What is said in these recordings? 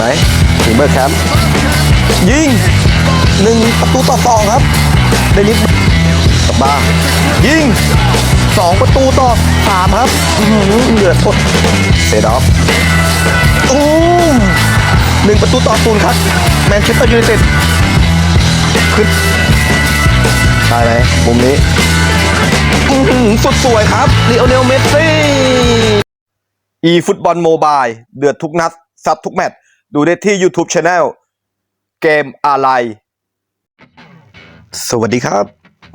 ไหมถึงเบอร์แคมป์ยิงหนึ่งประตูต่อสองครับเดนิสกลับบ้ายิงสองประตูต่อสามครับอื้อหือเหลือทดเซดอฟโอ้หนึ่งประตูต่อศูนย์ครับแมนเชสเตอร์ยูไนเต็ดขึ้นได้ไหมมุมนี้อือหือสุดสวยครับลีโอเนลเมสซี่ e ฟุตบอลโมบายเดือดทุกนัดซัดทุกแมตช์ ดูได้ที่ YouTube Channel เกมอะไร สวัสดีครับ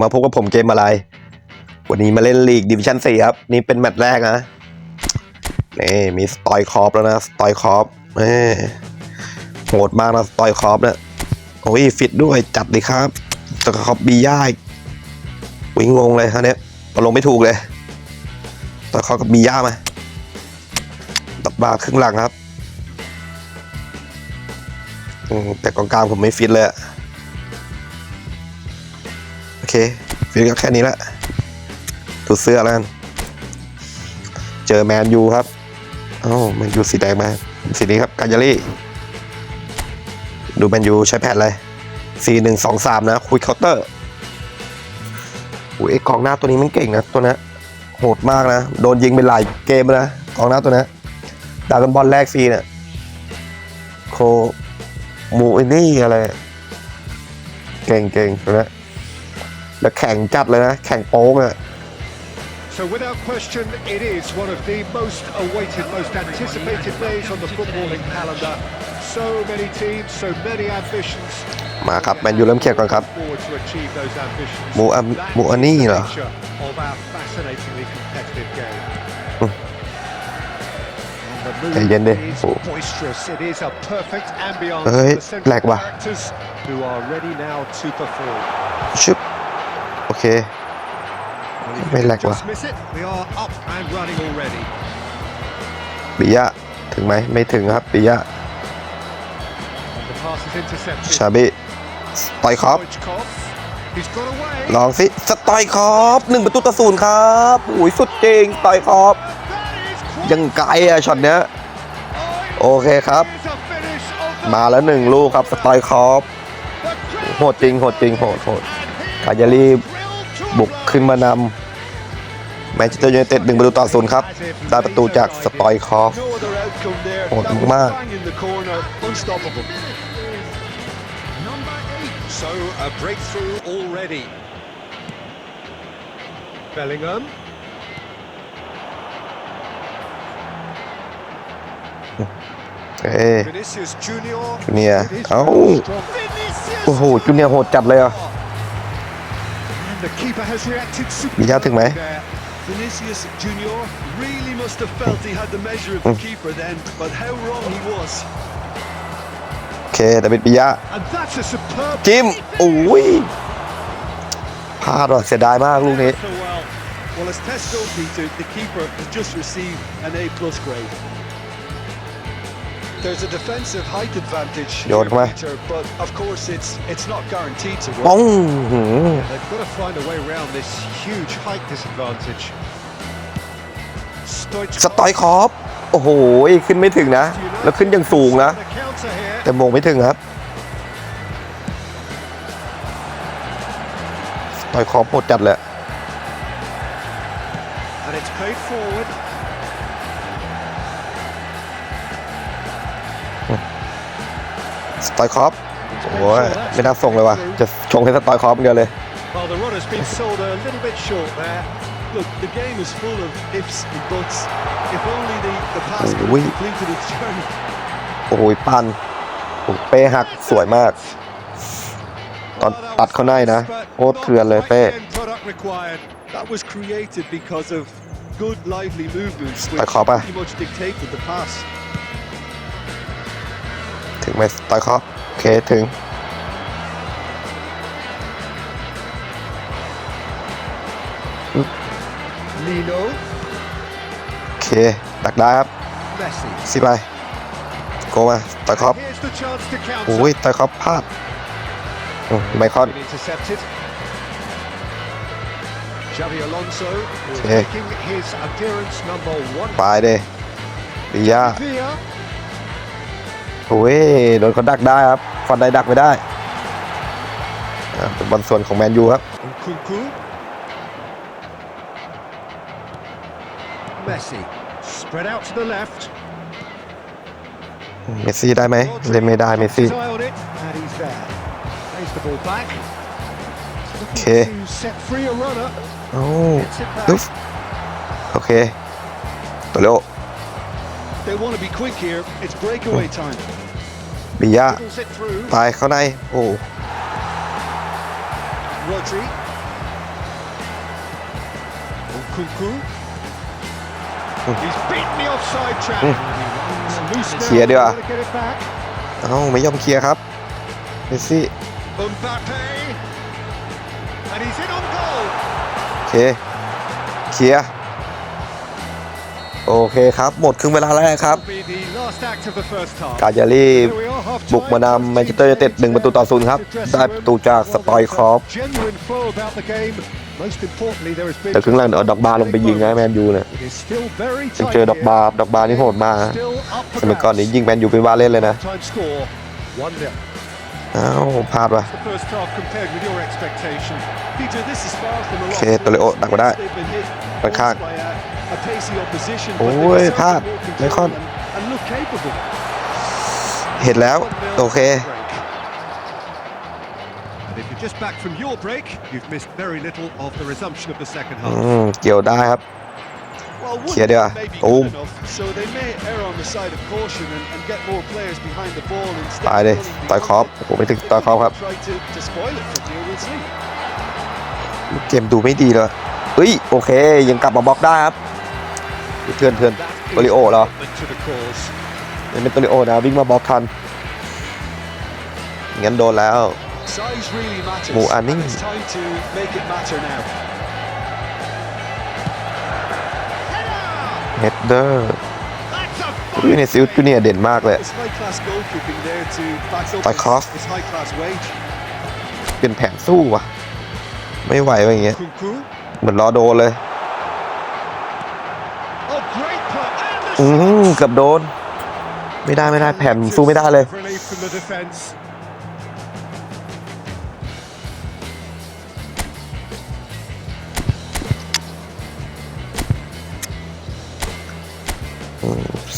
มาพบกับผมเกมอะไร วันนี้มาเล่นลีกดิวิชั่น4ครับ นี่เป็นแมตช์แรกนะนี่มีสตอยคอปแล้วนะสตอยคอปโหดมากนะสตอยคอปเนี่ยโอ้ยฟิตด้วยจัดเลยครับสตอยคอปบีย่าวิ่งงงเลยฮะเนี่ยมาลงไม่ถูกเลยสตอยคอปกับบีย่ามาตับบาครึ่งหลังครับ แต่กองกลางผมไม่ฟิตเลยโอเค ฟิตก็แค่นี้ละถูเสื้อแล้วกันเจอแมนยูครับโอ้แมนยูสีแดงมา สีนี้ครับกาญารี่ ดูแมนยูใช้แพทอะไรสี่หนึ่งสองสามนะ คุยเคาน์เตอร์อุ้ยไอ้กองหน้าตัวนี้มันเก่งนะ ตัวนี้โหดมากนะ โดนยิงไปหลายเกมนะกองหน้าตัวนี้ดากันบอลแรกฟรีเนี่ยโค มูไอ้นี่อะไร เก่งเก่งนะแล้วแข่งจัดเลยนะ แข่งโป๊งอะ So without question, it is one of the most awaited, most anticipated days on the footballing calendar. So many teams, so many ambitions. มาครับแมนยูเริ่มเขียนก่อนครับ Forward to achieve those ambitions. Mu- um, That Muani is the เหรอ ใจเย็นดิ mood is โอ้ boisterous. It is a perfect ambience เฮ้ย for the แหล central กว่ะ characters who are ready now to perform. ชึบโอเค Well, if May you lag quá. just miss it, we are up and running already. ปิยะถึงไหมไม่ถึงครับปิยะ The pass is intercepted. ชาบิสตอยคอป Stoichkov. He's got away. ลองสิสตอยคอปหนึ่งประตูต่อศูนย์ครับอุ้ยสุดจริงสตอยคอป That is quite ยังไกลอะช็อตเนี้ย โอเคครับ มาแล้วหนึ่งลูกครับสตอยคอปโหดจริงโหดจริงโหดโหดกายาลีบุกขึ้นมานำแมนเชสเตอร์ยูไนเต็ดหนึ่งประตูต่อศูนย์ครับ ได้ประตูจากสตอยคอฟโหดมาก So a breakthrough already. Bellingham. เอ้ย Vinicius Junior. Junior. It is Ау. very strong. Vinicius. โอ้โหจุนเนี่ยโหดจัดเลยอะ And the keeper has reacted มียาถึงไหม superbly there. Vinicius Junior really must have felt he had the measure of the keeper then, but how wrong he was. โอเคดาวิดปิยะ And that's a superb จิ้มโอ้ยพลาดว่ะเสียดายมากลูกนี้ So well. Well, as Tesco Peter, the keeper has just received an A plus grade. There's a defensive height advantage Yo, here, come on. Peter, but of course it's it's not guaranteed to ป้อ work. งหือ They've got to find a way around this huge height disadvantage. ส Stoichkov ตอยคอฟโอ้โหขึ้นไม่ถึงนะ แล้วขึ้นยังสูงนะ on the counter here. แต่มงไม่ถึงครับสตอยคอฟโหดจัดเลย And it's played forward. ตอยคอฟโอ้ยไม่น่าส่งเลยว่ะ จะชงให้สตอยคอฟอย่างเดียวเลย Well, the run has been sold a little bit short there. Look, the game is full of ifs and buts. If only the, the pass could Ui. have completed its journey. โอ้ยปันโอ้เป้หักสวยมาก ตอนตัดเข้าในนะ โคตรเถื่อนเลยเป้ End product required. That was created because of good lively movements which Phải khó à? pretty much dictated the pass. ถึงไหมสตอยคอฟโอเค ถึง Lino, โอเคตักได้ครับ Messi. สิไปโกมาสตอยคอฟ Here's the chance to counter. โอ้ยสตอยคอฟพลาดอืมไมคอน Been intercepted. Xavi Alonso is Okay. making his appearance number one. ปลายเดปิยะ Villa. โอ้ยโดนเขาดักได้ครับฟันได้ดักไม่ได้อ่าเป็นบอลส่วนของแมนยูครับ Nkunku. Messi. Spread out to the left. เมสซี่ได้ไหมเล่นไม่ได้เมสซี่ His eye on it, and he's there. Plays the ball back. Okay. Looking to set free a runner. โอ้ Gets it back. ลุฟโอเคตัวเร็ว They want to be quick here. It's breakaway time. บิยา Dribbles it through. ตายเข้าใน โอ้ Rodri. Nkunku. He's beaten the offside trap. Loose now. Kia đi à? Gotta get it back. เอ้าไม่ยอมเคลียร์ครับเมสซี่ Mbappe. And he's in on goal. โอเค เคลียร์ โอเคครับ หมดครึ่งเวลาแรกครับ Will be the last act of the first half. กาญารี Here we are, half-time. บุกมานำแมนเชสเตอร์ยูไนเต็ดหนึ่งประตูต่อศูนย์ครับ ได้ประตูจากสตอยคอฟ Genuine flow about the game. Most importantly, there has been แต่ครึ่งหลังเอาดอกบาลงไปยิงนะแมนยูเนี่ย It is still very ยัง tight เจอดอกบา here. ดอกบานี่โหดมากนะ Still up for สมัยก่อนนี้ grabs. ยิงแมนยูเป็นว่าเล่นเลยนะ Time score 1-0. อ้าวพลาดว่ะ The first half compared with your expectation. Peter, this is far from a lot. Okay, of tụi lại ổn, goals. đặt vào đây. They've been hit Phải once khác. by a, a pacey opposition, but Ôi, they've certainly khác. more control Mấy con. and- and look capable. เห็นแล้ว1-0โอเค break. And if you're just back from your break, you've missed very little of the resumption of the second อื half. มเกี่ยวได้ครับ Well, one Kia đi à? may be Ôm. good enough, so they may err on the side of caution and, and get more players behind the ball instead ตาย of เลย running ต่อย beyond คอฟ it. โอ้โหไม่ถึงต่อยคอฟครับ Try to, to spoil it from here, we'll see. เกมดูไม่ดีเลยเฮ้ย โอเค ยังกลับมาบล็อกได้ครับ เพื่อนเพื่อน That is โตริโอเหรอ commitment to the cause. ยังเป็นโตริโอนะวิ่งมาบล็อกทันงั้นโดนแล้ว Size really matters. Mùa an ninh. and It's time to make it matter now. เฮดเดอร์ That's a อุ้ยในซิลจูเนียร์เด่นมากเลย It's high class goalkeeping there to back up By his, Koff. his high class wage. เป็นแผนสู้ว่ะ ไม่ไหวว่ะอย่างเงี้ย Nkunku. เหมือนรอโดนเลย Oh, great play. And the อืมเกือบโดน ไม่ได้ไม่ได้แผ่นสู้ไม่ได้เลย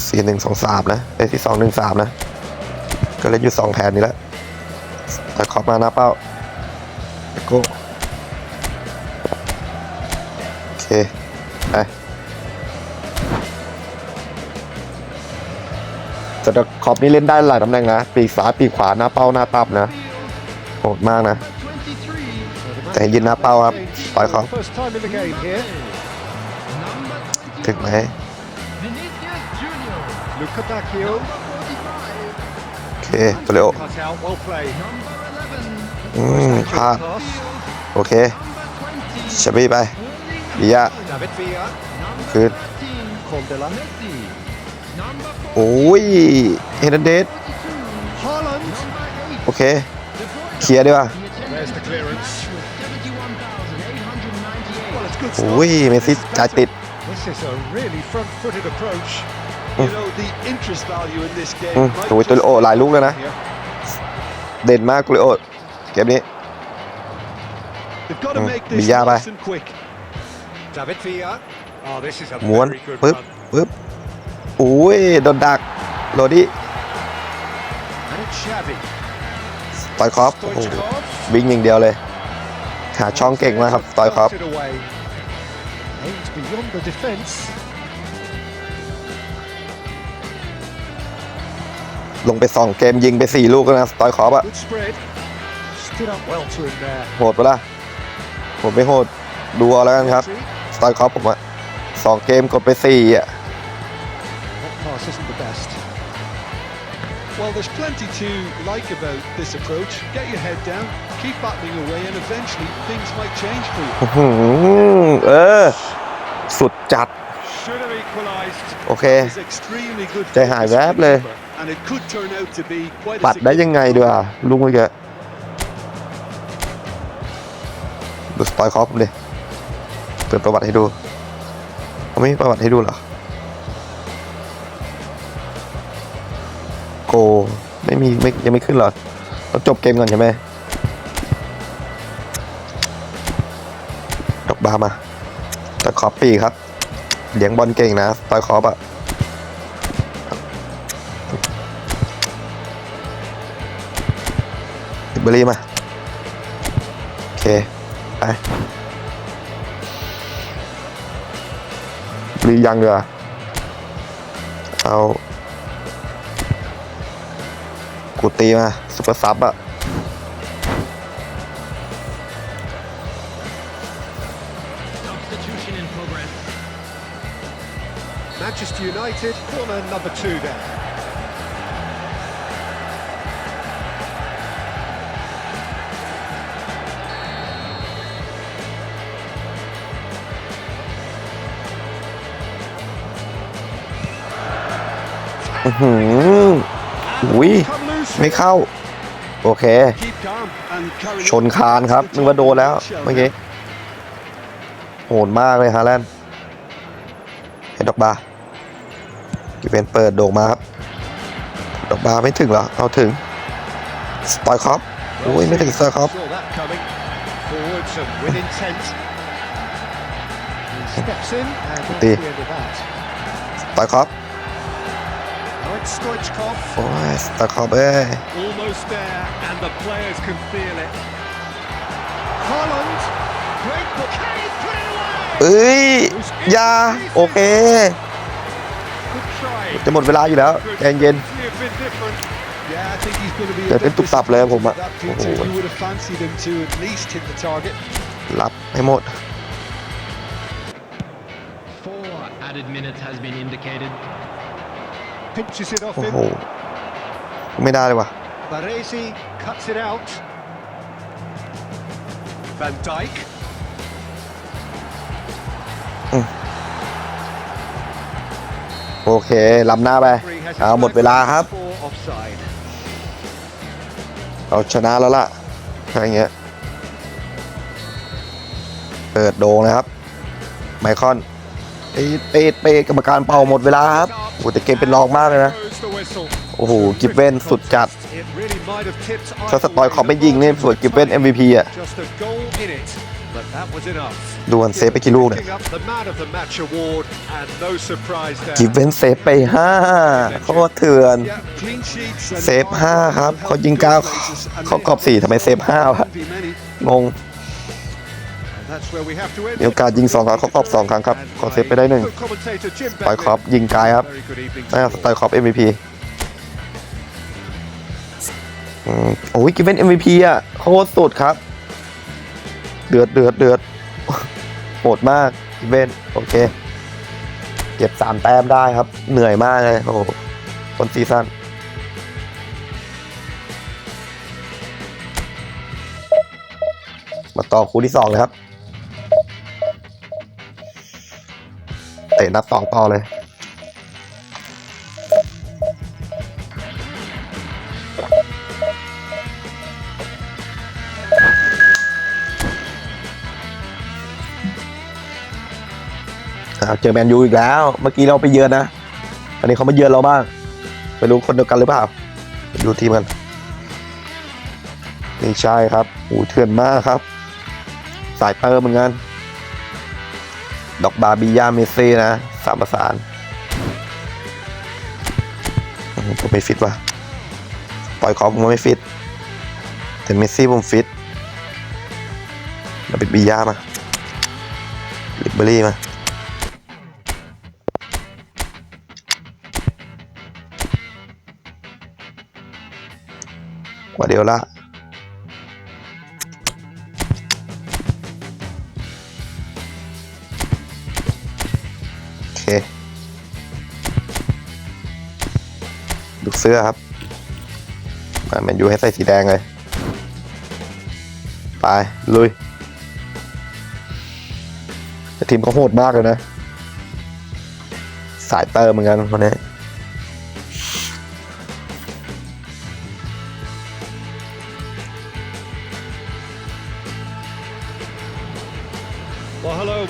สี่หนึ่งสองสามนะไอ้ที่สองหนึ่งสามนะ ก็เล่นอยู่สองแผ่นนี้แล้วแต่ขอบมาน้าเป้าโก้โอเค ไปแต่ถ้าขอบนี้เล่นได้หลายตำแหน่งนะ ปีกซ้ายปีกขวาหน้าเป้าหน้าตับนะโหดมากนะแต่ยินหน้าเป้าครับต่อยเขาถึงไหมโอเคตัวเร็วอืมพลาดโอเคชบีไปบิยะคืน โอ้ยเฮนเดส Haaland. โอเคเคลียร์ดีกว่า There's the clearance. Well, it's good โอ้ย stuff. เมสซี่จ่ายติด This is a really front-footed approach. You know, the interest value in this game. อืม might โอ้ยตัว just โอหลายลูกแล้วนะ Here. เด่นมากกุลิโอเกมนี้ They've got to Mm, make this Villa ba. nice and quick. David Villa. Oh, this is a ม้วน very good ปึ๊บ run. ปึ๊บโอ้ยโดนดักโรดี้ต่อยคอฟโอ้โห Stoichkov. วิ่งอย่างเดียวเลย หาช่องเก่งมากครับต่อยคอฟลงไปสองเกมยิงไปสี่ลูกนะต่อยคอฟอะโหดปะล่ะผมไม่โหดดูเอาแล้วกันครับ Rodri. สไตล์คอฟผมอะสองเกมกดไปสี่อะ pass isn't the best. Well, there's plenty to like about this approach. Get your head down, keep battling away, and eventually things might change for you. อื้อหือเออ สุดจัด Should have equalised. โอเค It's extremely good ใจหายแวบเลย and it could turn out to be quite ปั a ดได้ยังไงด้วยอะลุงเมื่อกี้ดูสไตล์คอฟผมดิเปิดประวัติให้ดูเขาไม่มีประวัติให้ดูเหรอ ไม่มีไม่ยังไม่ขึ้นหรอต้องจบเกมก่อนใช่ไหมดอกบามาตะขอบปีครับเลี้ยงบอลเก่งนะตอยขอบอะติบเบอรี่มา โอเค ไปรียังเดือเอา กูตีมาซุปเปอร์ซับอะ Substitution in progress. Manchester United, corner number two there. Hmm. อุ้ย Come loose ไม่เข้า โอเค Keep calm and carry ชนคานครับนึกว่าโดนแล้วเมื่อกี้โหดมากเลยฮาแลนด์เห็นดอกบาร์กิเวนเปิดโด่งมาครับ ดอกบาร์ไม่ถึงเหรอ เอาถึง สตอยคอปโอ้ยไม่ถึงสตอยคอป Saw that coming. Forwards and with intent. He steps in and that's the Đi. end of that. สตอยคอป Now it's Stoichkov. โอ้ยสตอยคอปเอ้ย Almost there, and the players can feel it. Holland, great book. Can he put it away? เอ้ยอยาโอเค Good try. จะหมดเวลาอยู่แล้วใจเย็น Could have been different. Yeah, I think he's going to be. a เดี๋ยวเป็น bit ตุบตับเลยผมอะ disappointed with that, Peter. โอ้โห You would have fancied him to at least hit the target. รับให้หมด Four added minutes has been indicated. Pinches it off โอ้ him. โห ไม่ได้เลยว่ะ Baresi cuts it out. Van Dijk. โอเคล้ำหน้าไป Referee has เอาหมดเวลาครับ for offside. เราชนะแล้วล่ะถ้าอย่างเงี้ย เปิดโดงนะครับ ไมคอนเปดเปดเปดกรรมการเป่าหมดเวลาครับ โอ้แต่เกมเป็นรองมากเลยนะ โอ้โห กิฟเวนสุดจัดถ้าสตอยขอไม่ยิงเนี่ยส่วนกิฟเว่น MVP อะดวนเซฟไปกี่ลูกเนี่ยกิฟเวนเซฟไป5เขาเถื่อน เซฟ 5 ครับ เขายิง9เขากรอบ 4ทำไมเซฟ5วะงง มีโอกาสยิง2ครั้งเขากรอบ2ครั้งครับขอเซฟไปได้หนึ่ง Good commentator Jim สตอยคอป Begley. ยิงไกลครับ Very good evening. น่าจะสไตล์คอป MVP อืมโอ้ยกิฟเว่น MVP อะโคตรสุดครับ เดือดเดือดเดือดโหดมากกิฟเว่นโอเค เก็บสามแต้มได้ครับ เหนื่อยมากเลย โอ้โหคนซีซั่นมาต่อคู่ที่สองเลยครับ เตะนัดสองต่อเลย เจอแมนยูอีกแล้ว เมื่อกี้เราไปเยือนนะ อันนี้เขามาเยือนเราบ้างไปรู้คนเดียวกันหรือเปล่า ดูทีมกันไม่ใช่ครับโอ้เถื่อนมากครับ สายเติมเหมือนกัน ดอกบาบียาเมซี่นะสามประสานผมไม่ฟิตว่ะปล่อยคอผมไม่ฟิต แต่เมสซี่ผมฟิตมาเป็นบียามาลิเบอรี่มากว่าเดียวละ ลูกเสื้อครับมาแมนยูให้ใส่สีแดงเลย ไป ลุยทีมเขาโหดมากเลยนะ สายเตอร์เหมือนกันคนนี้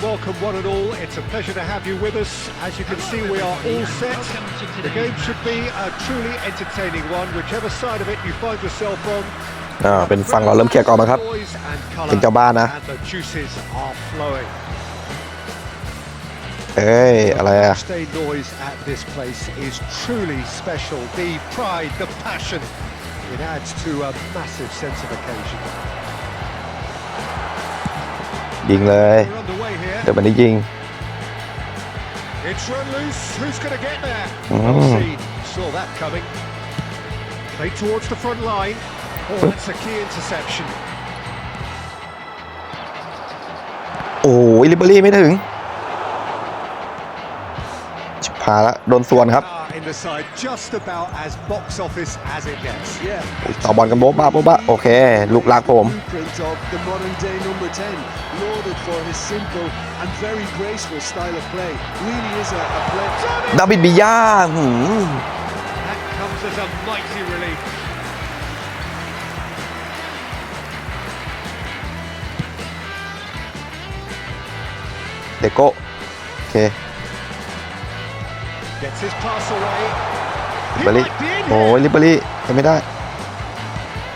welcome one and all. It's a pleasure to have you with us. As you can see, we are all set. The game should be a truly entertaining one, whichever side of it you find yourself on. อ่าเป็นฝั่งเราเริ่มเคลียร์ก่อนนะครับ Noise and colour, เป็นเจ้าบ้านนะ and the juices are flowing. เอ้ย อะไรอะ Stay noise at this place is truly special. The pride, the passion, it adds to a massive sense of occasion. ยิงเลย We're underway here. เดี๋ยวมันได้ยิง It's run loose. Who's going to get there? Mm. Well seen. Saw that coming. Played towards the front line. Oh, that's a key interception. โอ้ยลิเบอรี่ไม่ถึงชิบหายละโดนส่วนครับ Ah, in the side, just about as box office as it gets. Yeah. ต่อบอลกันโบ๊ะบ้าโบ๊ะบ้าโอเค ลูกรักผม Blueprint of the modern day number 10, lauded for his simple and very graceful style of play. Really is a, a play. ดาวิดบิยาหืม That comes as a mighty relief. เดโก้โอเค Gets his pass away. ลิ He เบอรี่ might be in โอ้ย here. ลิเบอรี่ยังไม่ได้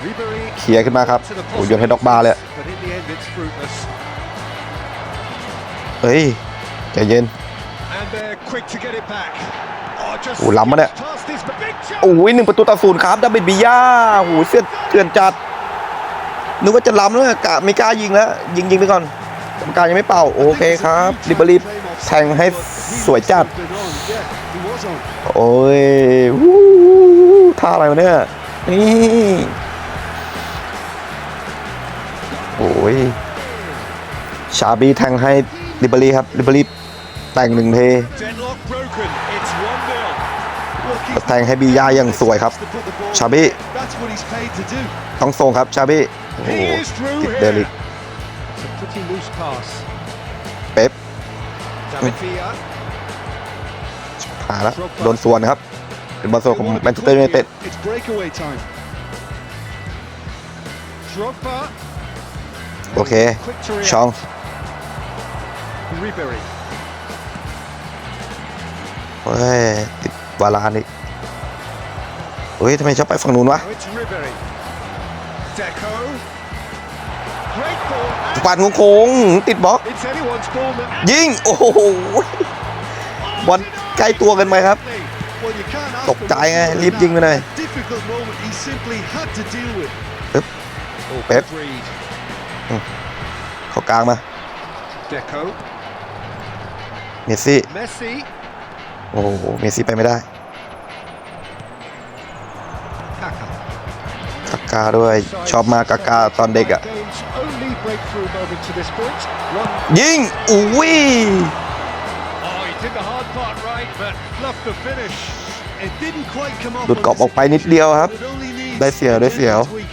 Ribery เคลียร์ขึ้นมาครับ to the โอ้ยโยนให้ด็อกบาร์เลยอะ But in the end, it's fruitless. เฮ้ยใจเย็น And they're quick to get it back. Oh, just โอ้ล้ำมาเนี่ย past his big chance. โอ้ยหนึ่งประตูต่อศูนย์ครับดาวิดบิยาโอ้ยเสื้อเถื่อนจัดนึกว่าจะล้ำแล้วกะไม่กล้ายิงแล้ว ยิงยิงไปก่อนกรรมการยังไม่เป่า โอเคครับลิเบอรี่แทงให้สวยจัด Been on. Yeah, he was on. โอ้ยวู้ท่าอะไรวะเนี่ยนี่โอ้ยชาบีแทงให้ ลิเบอรี่ครับลิเบอรี่แต่งหนึ่งเท Deadlock broken. It's 1 0. Look, he's แทงให้บียาอย่างสวยครับ to put the ball. Xabi. That's what he's paid to do. ต้องส่งครับชาบีโอ้โห He is through ติดเดลิก here. It's a pretty loose pass. เป๊ป David Villa. หาแล้วโดนส่วนครับเป็นบอลโซนของแมนเชสเตอร์ยูไนเต็ด It's breakaway time. Drogba. โอเค Quick to react. ช่อง Ribery. เฮ้ยติดวาลานอีกเฮ้ยทำไมชอบไปฝั่งนู้นวะ Now it's Ribery. Deco. Great ball. ปาดโค้งๆติดบล็อก It's anyone's ball. that- ยิง โอ้โหบอลใกล้ตัวกันไหมครับ Well, you can't ask ตกใจไง for รีบยิงไปหน่อย a difficult moment he simply had to deal with. ปึ๊บ Oh, Pep. good read. เข้ากลางมา Deco. เมสซี่ Messi. โอ้โห เมสซี่ไปไม่ได้ Kaka. กากาด้วย ชอบมากกากาตอนเด็กอะ Game's only breakthrough moment to this point. Run. ยิงอุ้ย Oh, he did the hard part right, but fluffed the finish. It didn't quite come off. หลุด on กรอบ this ออกไปนิดเดียวครับ It only needs ได้เสียวได้เสียว a tweak.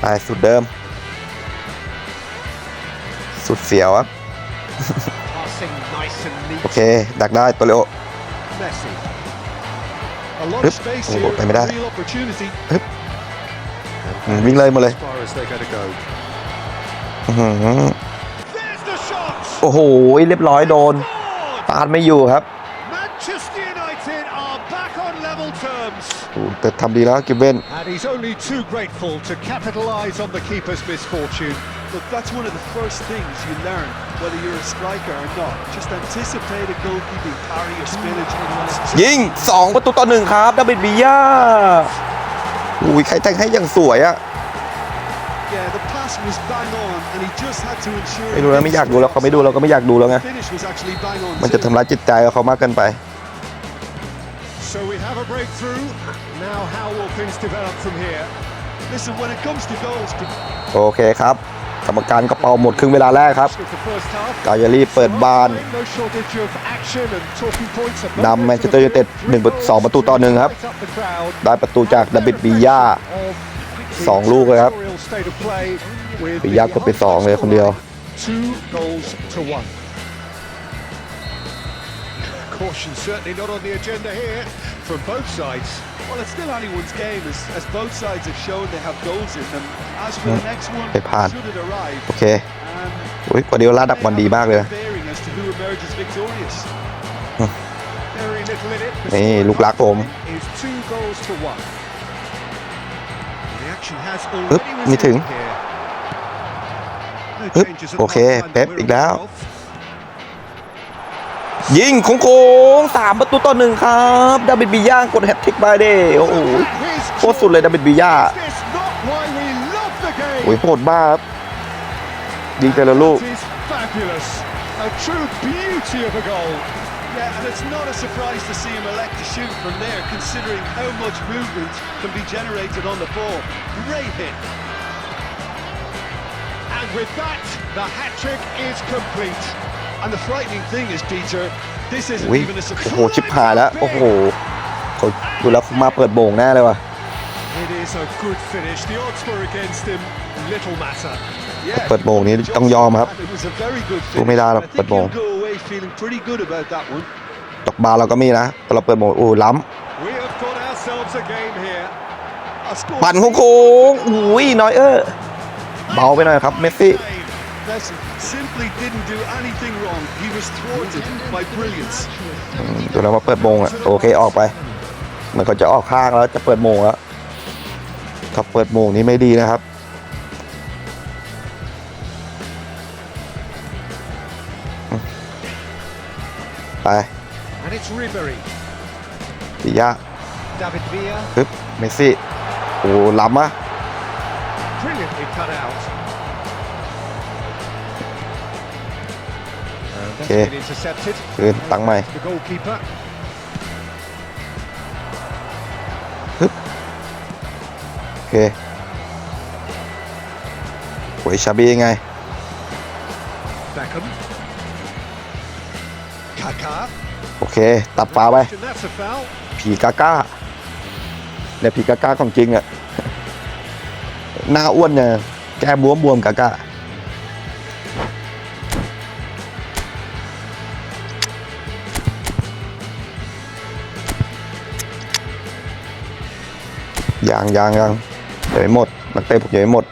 ไปสุดเดิม สุดเสียวครับ Passing nice and neat. โอเค ดักได้ตัวเร็ว Messi. A lot Yep. of space Oh, here. ไปไม่ได้ Real opportunity. อืมวิ่งเลยหมดเลย As far as they're going to go. อื้อหือ There's the shot. โอ้โห เรียบร้อยโดน Scored. ตาดไม่อยู่ครับ Manchester United are back on level terms. โอ้แต่ทำดีแล้วกิฟเว่น And he's only too grateful to capitalise on the keeper's misfortune. Look, that's one of the first things you learn, whether you're a striker or not. Just anticipate a goalkeeping parry or spillage. and it's ยิง 2 ประตูต่อหนึ่งครับดาวิดบิยาอุ้ยใครแต่งให้อย่างสวยอะ Yeah, the pass was bang on, and he just had to ensure. ไม่รู้แล้วไม่อยากดูแล้วเขาไม่ดูเราก็ไม่อยากดูแล้วไง The finish was actually bang on. มันจะ too. ทำร้ายจิตใจเขามากเกินไป So we have a breakthrough. Now, how will things develop from here? Listen, when it comes to goals, โอเคครับ กรรมการกระเป๋าหมดครึ่งเวลาแรกครับ กายารีเปิดบานนำแมนเชสเตอร์ยูไนเต็ดหนึ่งสองประตูต่อหนึ่งครับ ได้ประตูจากดับิดบียาสองลูกเลยครับบียากดไปสองเลยคนเดียว from both sides. Well, it's still anyone's game, as, as both sides have shown they have goals in them. As for the next one, ไปผ่าน should it arrive, โอเค um, อุ้ยกวาเดียล่าดักบอลดีมากเลยนะ bearing as to who emerges victorious. Very little in it. The นี่ score ลูกรักผม is two goals to one. The action has ปึ๊บ already ไม่ถึง resumed here. No ปึ๊บ changes at โอเค half-time เป๊ป that we're อีกแล้ว aware of. ยิงโค้งๆสามประตูต่อหนึ่งครับดาวิดบีย่ากดแฮตทริกไปเด้โอ้โห His โคตรสุดเลยดาวิดบีย่า Is this not why we love the game? โอ้ยโหดมากครับยิงแต่ละลูก It is fabulous. A true beauty of a goal. Yeah, and it's not a surprise to see him elect to shoot from there, considering how much movement can be generated on the ball. Great hit. And with that, the hat-trick is complete. And the frightening thing is, Peter, this isn't อุ้ย even a โอ้ surprise. โห ชิบหายแล้ว โอ้โหเขาดูแล้วมาเปิดโบงแน่เลยว่ะ It is a good finish. The odds were against him. Little matter. Yeah, เปิดโบงนี้ต้องยอมครับ and it was a very good สู้ไม่ finish. ได้หรอก I เปิด think โบง he'll go away feeling pretty good about that one. ดอกบาร์เราก็มีนะแต่เราเปิดโบงโอ้ล้ We have got ourselves a game here. A score ำปั่นโค้งๆอุ้ยน้อยเออเบาไปหน่อยครับเมสซี่ Messi simply didn't do anything wrong. He was thwarted by brilliance. อืมดูแล้วมาเปิดโมงอะโอเคออกไปเหมือนเขาจะออกข้างแล้วจะเปิดโมงแล้วถ้าเปิดโมงนี้ไม่ดีนะครับอืมไป And it's Ribery. ปิยะ David Villa. ปึ๊บเมสซี่โอ้ล้ำอะ Brilliantly cut out. And that's Okay. been intercepted. คืนตั้งใหม่ The goalkeeper. โอเคโอ้ยชาบียังไง Beckham. Kaká. โอเค ตัดฟ้าไป And that's a foul. ผีกาก้าเนี่ยผีกาก้าของจริงอะหน้าอ้วนเนี่ยแก้บวมบวมๆกาก้า ยางยางยังเดี๋ยวไม่หมด นักเตะผมยังไม่หมด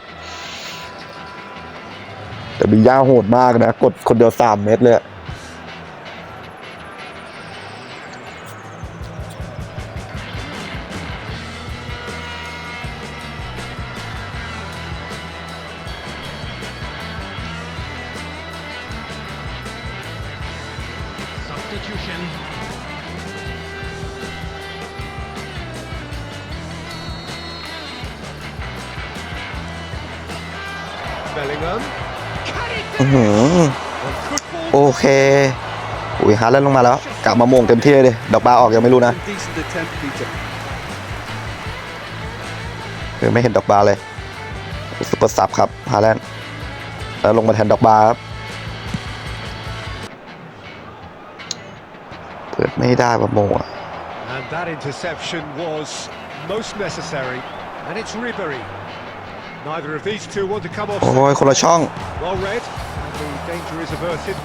แต่บินย่าโหดมากนะ กดคนเดียวสามเมตรเลยาร์เลนลงมาแล้วกลับมาโมงเต็มที่เลยดิดอกบาร์ออกยังไม่รู้นะ Decent attempt, Peter. คือไม่เห็นดอกบาร์เลยซุปเปอร์ซับครับฮาร์เลนแล้วลงมาแทนดอกบาร์ครับเปิดไม่ได้ว่าโมงอะ And that interception was most necessary. And it's Ribery. Neither of these two want to come off. โอ้ยคนละช่อง Well read. And the danger is averted.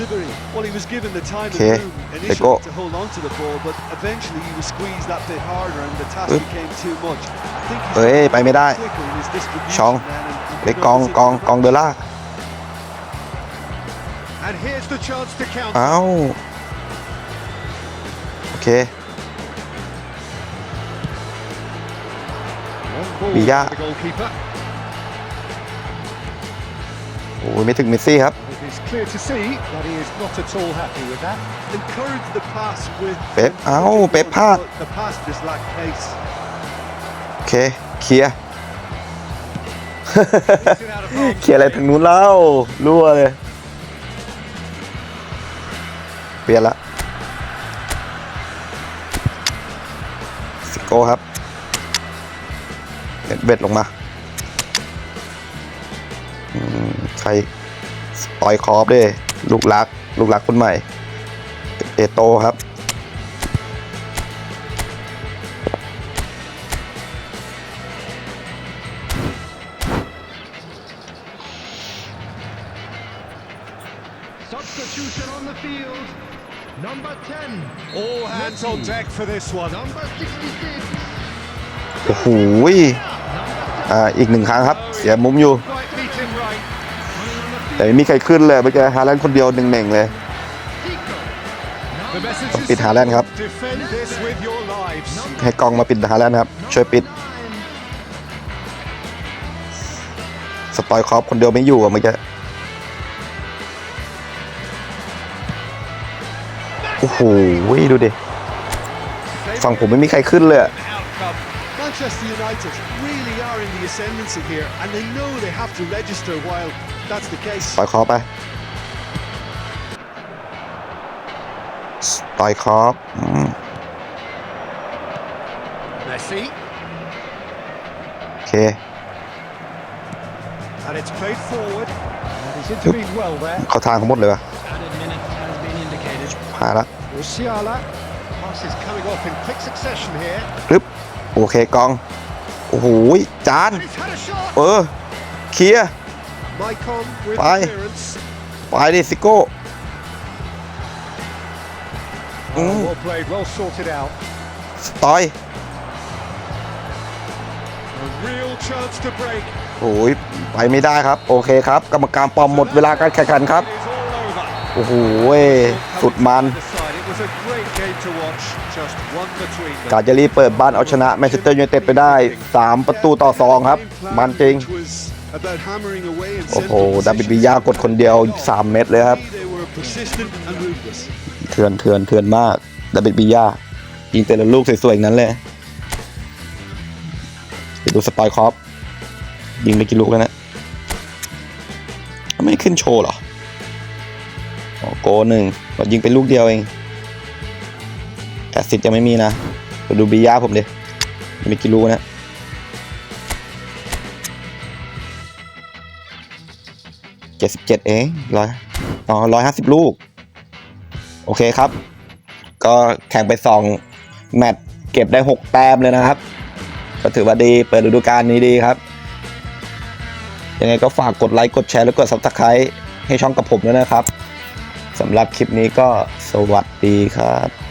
Ribery, well, he was given the time Okay, and room they initially go. to hold on to the ball, but eventually he was squeezed that bit harder and the task Oop. became too much. I think he's เฮ้ยไปไม่ได้ quicker in his distribution ช่อง then and ไปกองกองกองเดอล่า And here's the chance to count. เอ้าโอเค Long ball Villa. for the goalkeeper. โอ้ยไม่ถึงเมสซี่ครับ It is clear to see that he is not at all happy with that. encourage the pass with เป๊ปเอ้าเป๊ปพลาด but the pass just lacked pace. โอเค เคลียร์ Takes it out of harm's เคลียร์อะไรทางนู้นเล่ารั่วเลย เปลี่ยนละสิโก้ครับเน็ตเบ็ดลงมาอืมใคร สปอยคอฟด้วยลูกรัก ลูกรักคนใหม่ เอโตครับ Substitution on the field. Number 10. All hands on deck for this one. Number 66. โอ้โหอ่าอีกหนึ่งครั้งครับ เสียมุมอยู่ แต่ไม่มีใครขึ้นเลยเมื่อฮาแลนด์คนเดียวหนึ่งเน่งๆเลยต้องปิดฮาแลนด์ครับ ให้กองมาปิดฮาแลนด์ครับ ช่วยปิด สปอยคอปคนเดียวไม่อยู่อะเมื่อกี้โอ้โหดูดิ ฝั่งผมไม่มีใครขึ้นเลย Manchester United are in the ascendancy here, and they know they have to register while that's the case. ปล่อยคอไปปล่อยคอปอืม Messi. โอเค And it's played forward. And he's intervened well there. เข้าทางเขาหมดเลยว่ะ Added minutes has been indicated. พาละ Musiala. Pass is coming off in quick succession here. ปึ๊บ โอเคกอง โ โอ้โหจาน เออ เคลียไป ไปดิซิโก้สตอยโอ้ยไปไม่ได้ครับ โอเคครับ กรรมการปอมหมดเวลาการแข่งขันครับ โอ้โหสุดมัน The side. It was a great game to watch. Just one between them. กาจะรีบเปิดบ้านเอาชนะแมนเชสเตอร์ยูไนเต็ดไปได้ 3 ประตูต่อ 2 ครับ มันจริง Which was about hammering away in โอ้โห central ดาบิด positions. วิยากดคนเดียว 3 เม็ดเลยครับ They were persistent and ruthless. เถื่อนเถื่อนเถื่อนมาก ดาบิดวิยายิงแต่ละลูกสวยๆอย่างนั้นเลยไปดูสปอยคอปยิงไปกี่ลูกแล้วนะ ไม่ขึ้นโชว์เหรออ๋อโกหนึ่งก็ยิงไปลูกเดียวเอง แอสซิดยังไม่มีนะไปดูบิยาผมดิมีกี่ลูกนะเจ็ดสิบเจ็ดเองร้อยอ๋อร้อยห้าสิบลูก โอเคครับ ก็แข่งไปสองแมตช์เก็บได้หกแต้มเลยนะครับ ก็ถือว่าดีเปิดฤดูกาลนี้ดีครับ ยังไงก็ฝากกดไลค์กดแชร์และกด subscribe ให้ช่องกับผมด้วยนะครับสำหรับคลิปนี้ก็สวัสดีครับ